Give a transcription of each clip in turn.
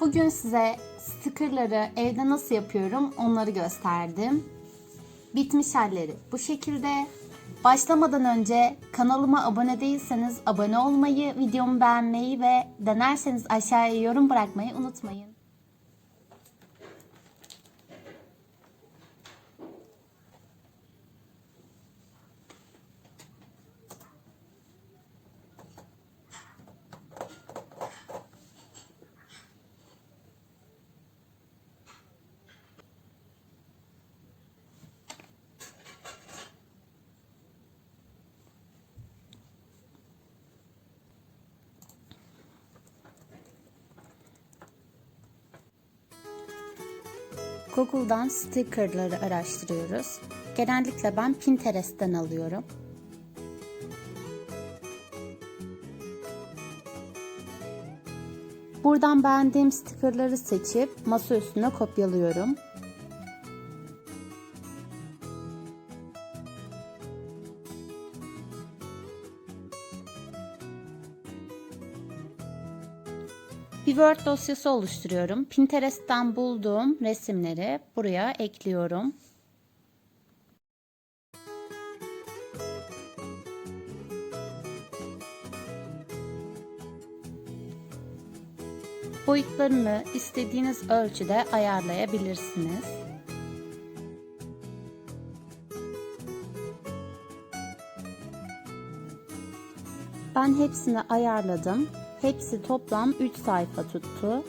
Bugün size stickerları evde nasıl yapıyorum onları gösterdim. Bitmiş halleri bu şekilde. Başlamadan önce kanalıma abone değilseniz abone olmayı, videomu beğenmeyi ve denerseniz aşağıya yorum bırakmayı unutmayın. Google'dan stickerları araştırıyoruz. Genellikle ben Pinterest'ten alıyorum. Buradan beğendiğim stickerları seçip masa üstüne kopyalıyorum. Bir Word dosyası oluşturuyorum. Pinterest'ten bulduğum resimleri buraya ekliyorum. Boyutlarını istediğiniz ölçüde ayarlayabilirsiniz. Ben hepsini ayarladım. Hepsi toplam 3 sayfa tuttu.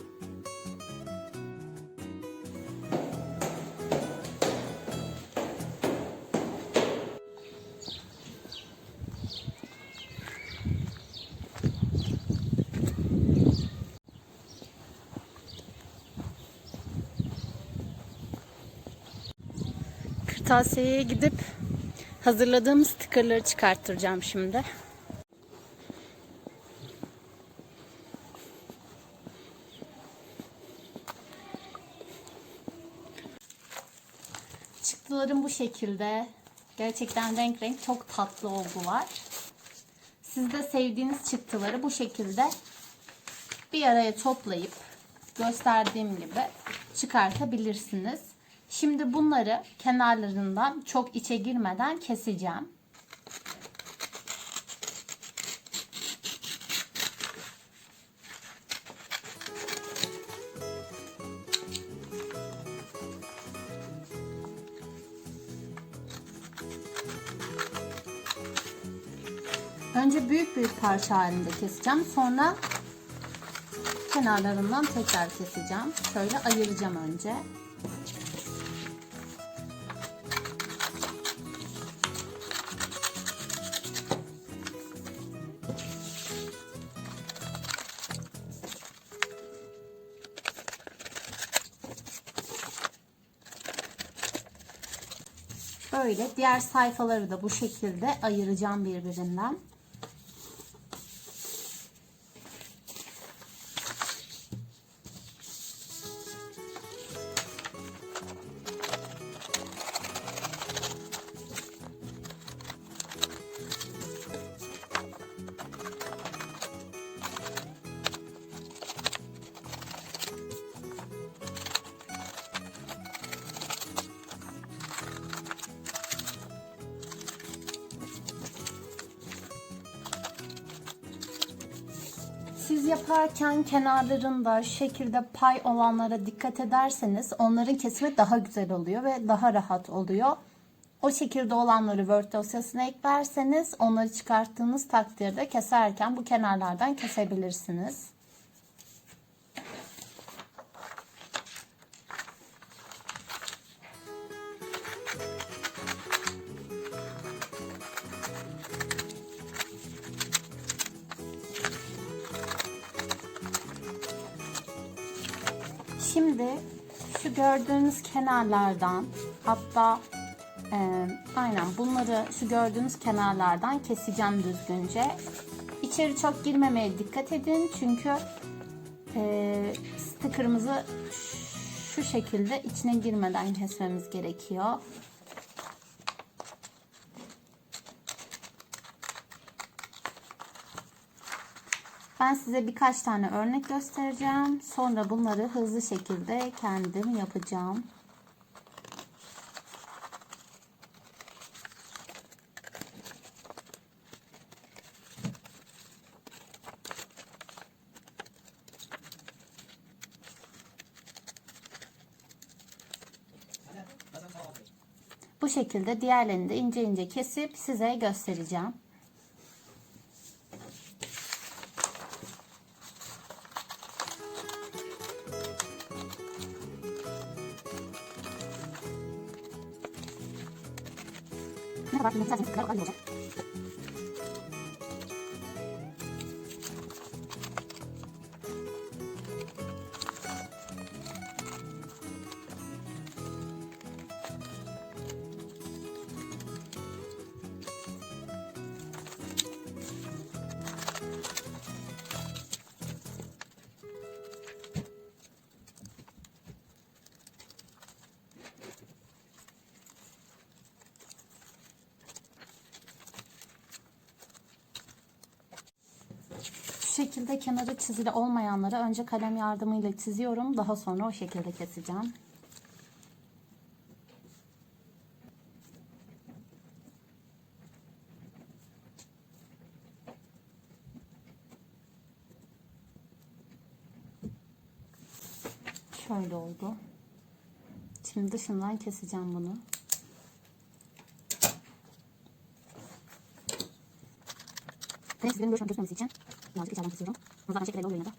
Kırtasiyeye gidip hazırladığım stickerları çıkarttıracağım şimdi. Çıktılarım bu şekilde. Gerçekten renk renk çok tatlı oldular. Siz de sevdiğiniz çıktıları bu şekilde bir araya toplayıp gösterdiğim gibi çıkartabilirsiniz. Şimdi bunları kenarlarından çok içe girmeden keseceğim. Önce büyük büyük parça halinde keseceğim. Sonra kenarlarından tekrar keseceğim. Şöyle ayıracağım önce. Böyle diğer sayfaları da bu şekilde ayıracağım birbirinden. Yaparken kenarlarında şekilde pay olanlara dikkat ederseniz onların kesimi daha güzel oluyor ve daha rahat oluyor. O şekilde olanları Word dosyasına eklerseniz onları çıkarttığınız takdirde keserken bu kenarlardan kesebilirsiniz. Şimdi şu gördüğünüz kenarlardan hatta e, aynen bunları şu gördüğünüz kenarlardan keseceğim düzgünce. İçeri çok girmemeye dikkat edin çünkü e, sticker'ımızı şu şekilde içine girmeden kesmemiz gerekiyor. Ben size birkaç tane örnek göstereceğim. Sonra bunları hızlı şekilde kendim yapacağım. Bu şekilde diğerlerini de ince ince kesip size göstereceğim. Ne kadar kıymetli isterseniz kadar olacak. Şu şekilde kenarı çizili olmayanları önce kalem yardımıyla çiziyorum. Daha sonra o şekilde keseceğim. Şöyle oldu. Şimdi dışından keseceğim bunu. Sizlerin görüşmek gözükmemesi için birazcık içeriden kesiyorum. Bunu zaten şekilde oluyor yine de.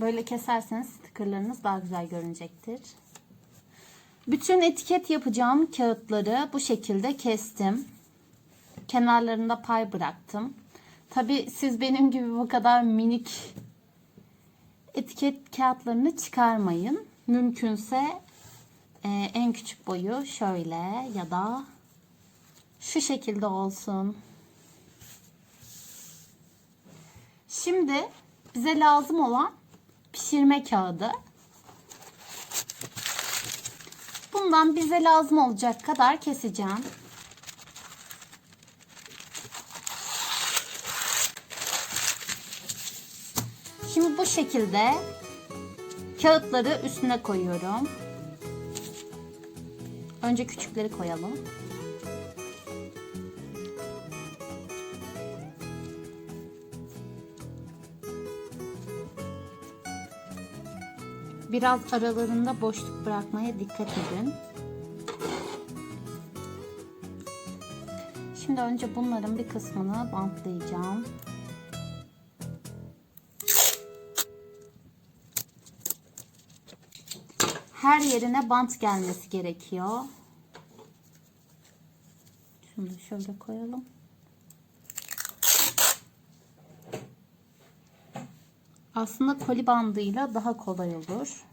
Böyle keserseniz stickerlarınız daha güzel görünecektir. Bütün etiket yapacağım kağıtları bu şekilde kestim. Kenarlarında pay bıraktım. Tabi siz benim gibi bu kadar minik etiket kağıtlarını çıkarmayın. Mümkünse e, en küçük boyu şöyle ya da şu şekilde olsun. Şimdi bize lazım olan pişirme kağıdı. Bundan bize lazım olacak kadar keseceğim. Şimdi bu şekilde kağıtları üstüne koyuyorum. Önce küçükleri koyalım. Biraz aralarında boşluk bırakmaya dikkat edin. Şimdi önce bunların bir kısmını bantlayacağım. Her yerine bant gelmesi gerekiyor. Şunu şöyle koyalım. Aslında koli bandıyla daha kolay olur.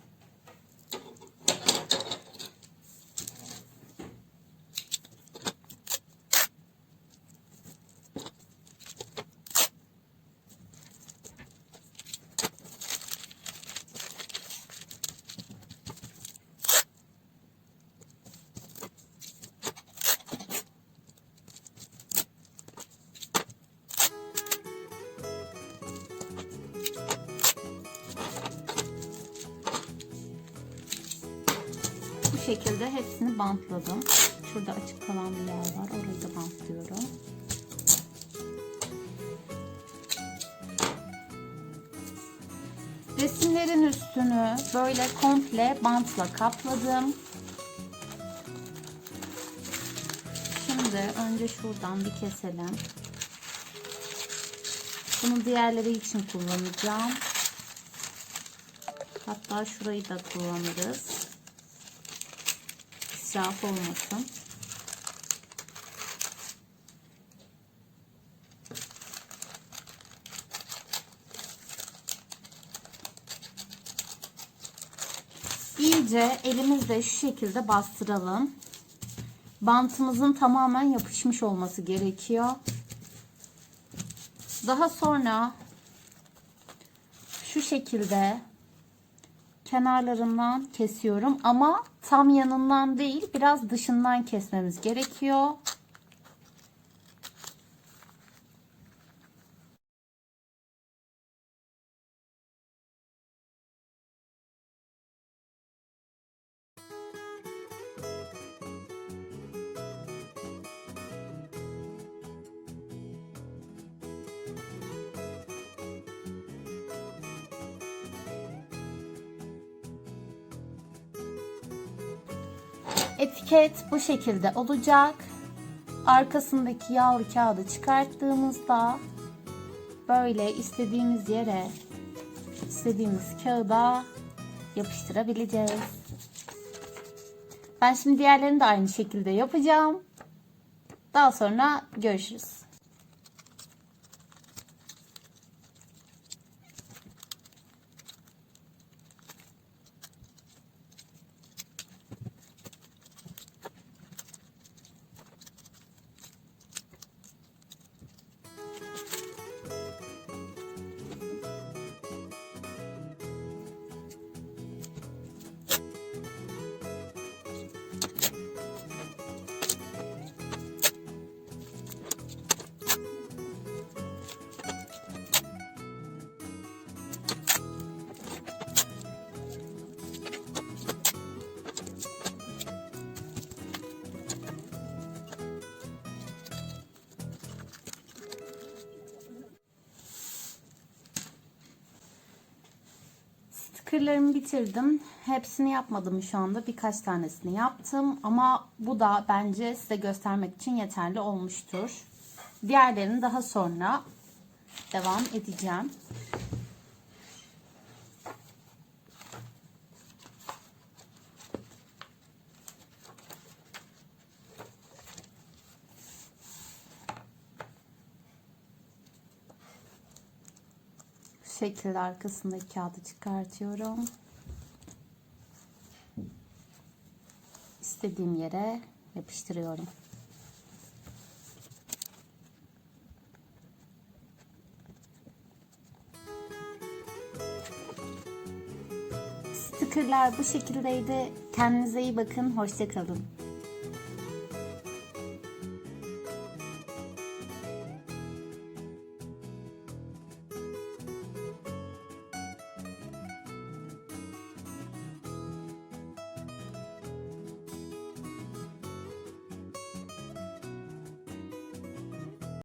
Şekilde hepsini bantladım. Şurada açık kalan bir yer var. Orayı da bantlıyorum. Resimlerin üstünü böyle komple bantla kapladım. Şimdi önce şuradan bir keselim. Bunu diğerleri için kullanacağım. Hatta şurayı da kullanırız. İsraf olmasın. İyice elimizle şu şekilde bastıralım. Bantımızın tamamen yapışmış olması gerekiyor. Daha sonra şu şekilde kenarlarından kesiyorum ama tam yanından değil biraz dışından kesmemiz gerekiyor. Etiket bu şekilde olacak. Arkasındaki yağlı kağıdı çıkarttığımızda böyle istediğimiz yere istediğimiz kağıda yapıştırabileceğiz. Ben şimdi diğerlerini de aynı şekilde yapacağım. Daha sonra görüşürüz. Stickerlarımı bitirdim. Hepsini yapmadım şu anda. Birkaç tanesini yaptım. Ama bu da bence size göstermek için yeterli olmuştur. Diğerlerini daha sonra devam edeceğim. Şekilde arkasındaki kağıdı çıkartıyorum. İstediğim yere yapıştırıyorum. Stickerlar bu şekildeydi. Kendinize iyi bakın. Hoşçakalın.